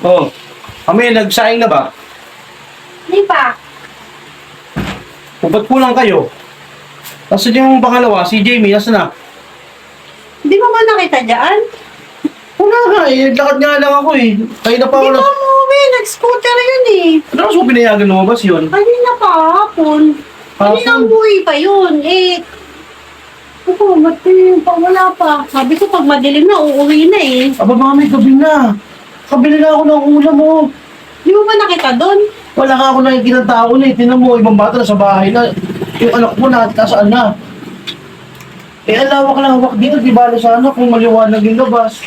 Oh. Kami, nagsaing na ba? Hindi pa. O ba't kulang kayo? Nasaan yung pangalawa? Si Jamie, nasa na? Hindi mo ba nakita dyan? Wala nga eh. Naglakad nga lang ako eh. Kayo na pa ako Hindi na... pa umuwi. Nag-scooter yun eh. Ano mas mo pinayagan lumabas yun? Kanina pa hapon. Kanina Hapon? umuwi pa yun. Eh, ako, ba't yun pa wala pa? Sabi ko pag madilim na, uuwi na eh. Aba mami, gabi na. Kabili na ako ng ulam mo. Di mo ba nakita doon? Wala ka ako nakikita tao na eh. Tinan mo, ibang bata na sa bahay na. Yung anak mo na, kasaan na. Eh, ang lawak-lawak dito, di bala sana kung maliwanag yung labas.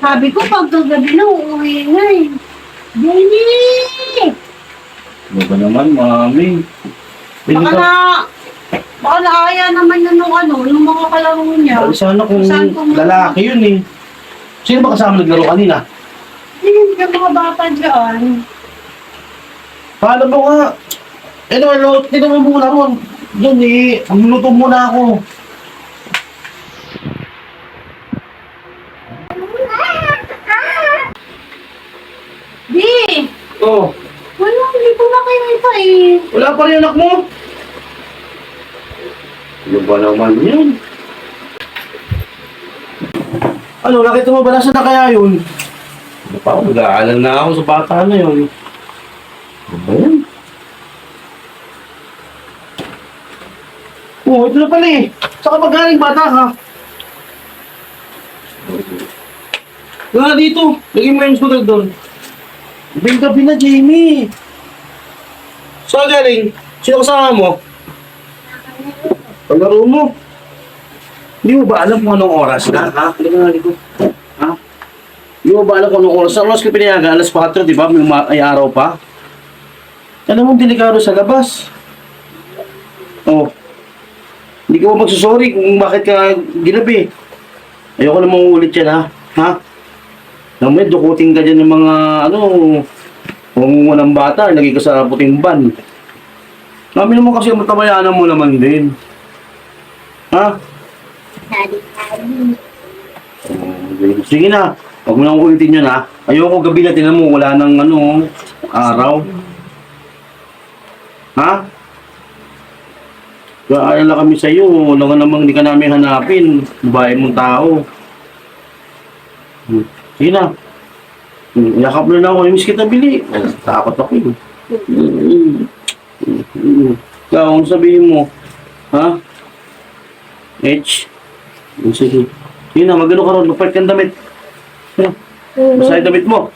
Sabi ko pag gabi na, uuwi na eh. Jenny! Ano ba naman, mami? Baka ka... na, baka naaya naman yun nung ano, nung mga kalaro niya. Sana kung Saan kung- lalaki yun eh. Sino ba kasama naglaro kanina? Hindi ka mga bata dyan. Paano ba nga? Eh, no, ano, tinan mo muna ron. Yan eh, magluto muna ako. Di! Oh, Wala, hindi ko na kayo ito eh. wala pa rin anak mo? Ano ba naman yun? Ano, nakita mo ba nasa na kaya yun? Ano pa ako, nag-aalala na ako sa bata na yun. Ano ba yan? Oo, ito na pala eh. Saka ba galing bata ka? Wala dito. Lagyan mo yung scooter doon. Gabi gabi na, Jamie. Saan galing? Sino kasama mo? Paglaro mo. Hindi mo ba alam kung anong oras na? Ha? Hindi ka nga. Ha? Hindi mo ba alam kung anong oras? Sa oras ka pinayaga, alas 4, di ba? May, uma- ay araw pa. Alam mo, delikado sa labas. Oh. Hindi ka mo magsusorry kung bakit ka ginabi. Ayoko na mauulit yan, ha? Ha? Nang may dukutin ka dyan ng mga, ano, kung walang bata, lagi ka sa puting ban. Kami naman kasi matabayanan mo naman din. Ha? Sige na. Huwag mo nang ulitin yun ha. Ayoko gabi na tinan mo, wala nang ano, araw. Ha? Kaalala kami sa iyo, wala nga namang hindi ka namin hanapin. Babae mong tao. Hmm. Sige na. Hmm, Yakap na na ako, miss kita bili. Takot ako eh. Hmm. Ikaw, ano sabihin mo? Ha? H? Sige. Sige na, magano ka ron, magpalit kang damit. Yung damit mo.